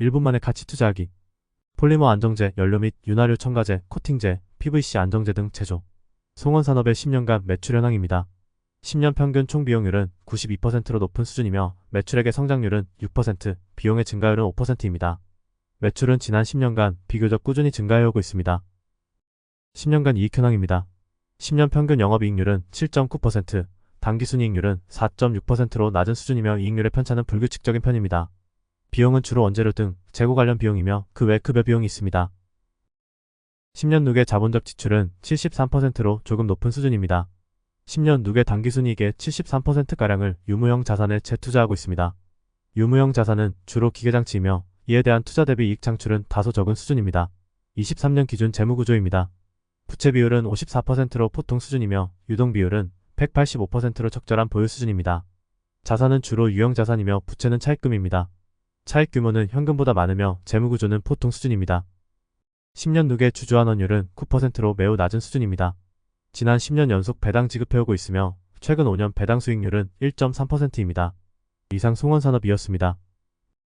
1분 만에 가치 투자하기. 폴리머 안정제, 연료 및 윤활유 첨가제, 코팅제, PVC 안정제 등 제조. 송원산업의 10년간 매출 현황입니다. 10년 평균 총 비용률은 92%로 높은 수준이며 매출액의 성장률은 6%, 비용의 증가율은 5%입니다. 매출은 지난 10년간 비교적 꾸준히 증가해오고 있습니다. 10년간 이익 현황입니다. 10년 평균 영업이익률은 7.9%, 당기순이익률은 4.6%로 낮은 수준이며 이익률의 편차는 불규칙적인 편입니다. 비용은 주로 원재료 등 재고 관련 비용이며 그 외 급여 비용이 있습니다. 10년 누계 자본적 지출은 73%로 조금 높은 수준입니다. 10년 누계 당기순이익의 73%가량을 유무형 자산에 재투자하고 있습니다. 유무형 자산은 주로 기계장치이며 이에 대한 투자 대비 이익 창출은 다소 적은 수준입니다. 23년 기준 재무구조입니다. 부채 비율은 54%로 보통 수준이며 유동 비율은 185%로 적절한 보유 수준입니다. 자산은 주로 유형 자산이며 부채는 차입금입니다. 차입 규모는 현금보다 많으며 재무구조는 보통 수준입니다. 10년 누계 주주환원율은 9%로 매우 낮은 수준입니다. 지난 10년 연속 배당 지급해오고 있으며 최근 5년 배당 수익률은 1.3%입니다. 이상 송원산업이었습니다.